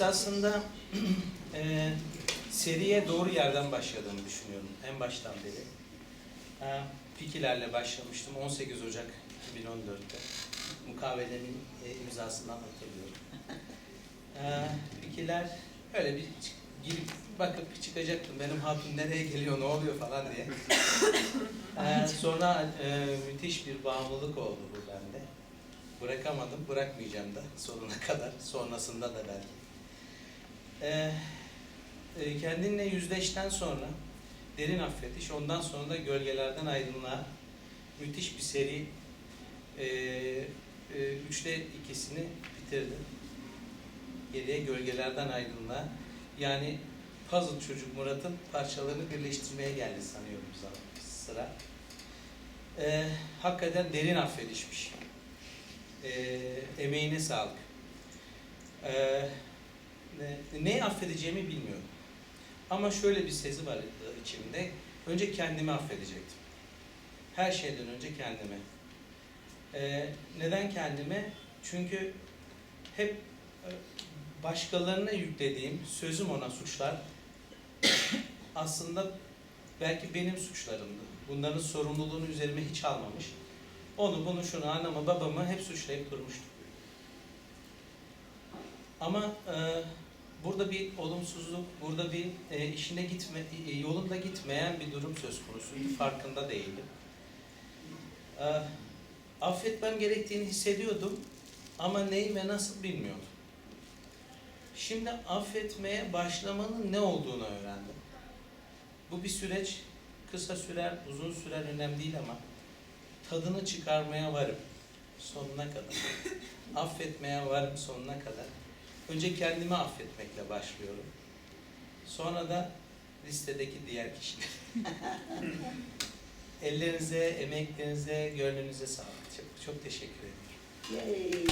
Esasında e, seriye doğru yerden başladığımı düşünüyorum en baştan beri. E, Fikilerle başlamıştım 18 Ocak 2014'te. Mukavelenin e, imzasından hatırlıyorum. E, Fikirler öyle bir girip bakıp çıkacaktım. Benim hatun nereye geliyor, ne oluyor falan diye. E, sonra e, müthiş bir bağımlılık oldu bu bende. Bırakamadım, bırakmayacağım da sonuna kadar, sonrasında da belki. Ee, e, kendinle yüzleşten sonra derin affediş, ondan sonra da gölgelerden aydınlığa müthiş bir seri e, e, üçte ikisini bitirdim. Geriye gölgelerden aydınlığa yani puzzle çocuk Murat'ın parçalarını birleştirmeye geldi sanıyorum zaten sıra. Ee, hakikaten derin affedişmiş. Ee, emeğine sağlık. Ne, neyi affedeceğimi bilmiyorum. Ama şöyle bir sezi var içimde. Önce kendimi affedecektim. Her şeyden önce kendime. Ee, neden kendime? Çünkü hep e, başkalarına yüklediğim sözüm ona suçlar aslında belki benim suçlarımdı. Bunların sorumluluğunu üzerime hiç almamış. Onu, bunu, şunu, anamı, babamı hep suçlayıp durmuştum. Ama e, burada bir olumsuzluk, burada bir e, işine gitme, e, yolunda gitmeyen bir durum söz konusuydu. Farkında değildim. E, affetmem gerektiğini hissediyordum ama neyi ve nasıl bilmiyordum. Şimdi affetmeye başlamanın ne olduğunu öğrendim. Bu bir süreç, kısa sürer, uzun sürer önemli değil ama tadını çıkarmaya varım sonuna kadar. Affetmeye varım sonuna kadar. Önce kendimi affetmekle başlıyorum. Sonra da listedeki diğer kişiler. Ellerinize, emeklerinize, gönlünüze sağlık. Çok, çok teşekkür ederim. Yay.